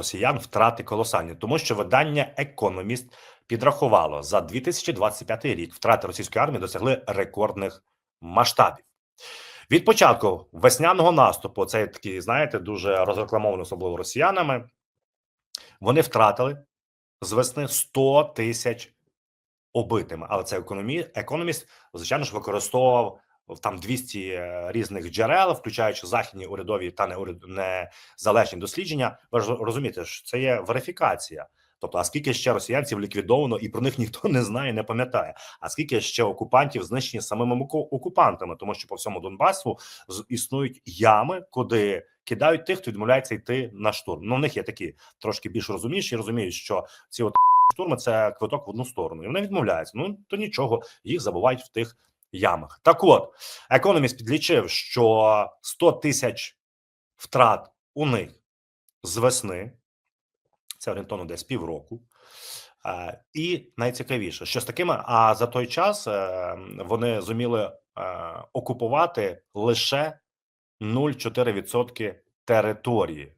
росіян втрати колосальні, тому що видання Економіст підрахувало за 2025 рік втрати російської армії досягли рекордних масштабів. Від початку весняного наступу, це такий, знаєте, дуже розрекламований, особливо росіянами. Вони втратили з весни 100 тисяч убитими. Але це економі... економіст, звичайно ж, використовував там 200 е, різних джерел, включаючи західні урядові та незалежні дослідження. Ви ж розумієте, що це є верифікація. Тобто, а скільки ще росіянців ліквідовано, і про них ніхто не знає, не пам'ятає. А скільки ще окупантів знищені самими оку- окупантами, тому що по всьому Донбасу існують ями, куди кидають тих, хто відмовляється йти на штурм. Ну, в них є такі трошки більш розумніші, розуміють, що ці от штурми це квиток в одну сторону, і вони відмовляються. Ну то нічого, їх забувають в тих ямах. Так, от економіст підлічив, що 100 тисяч втрат у них з весни. Це орієнтовно десь півроку. Е, І найцікавіше, що з такими, а за той час е, вони зуміли е, окупувати лише 0,4% території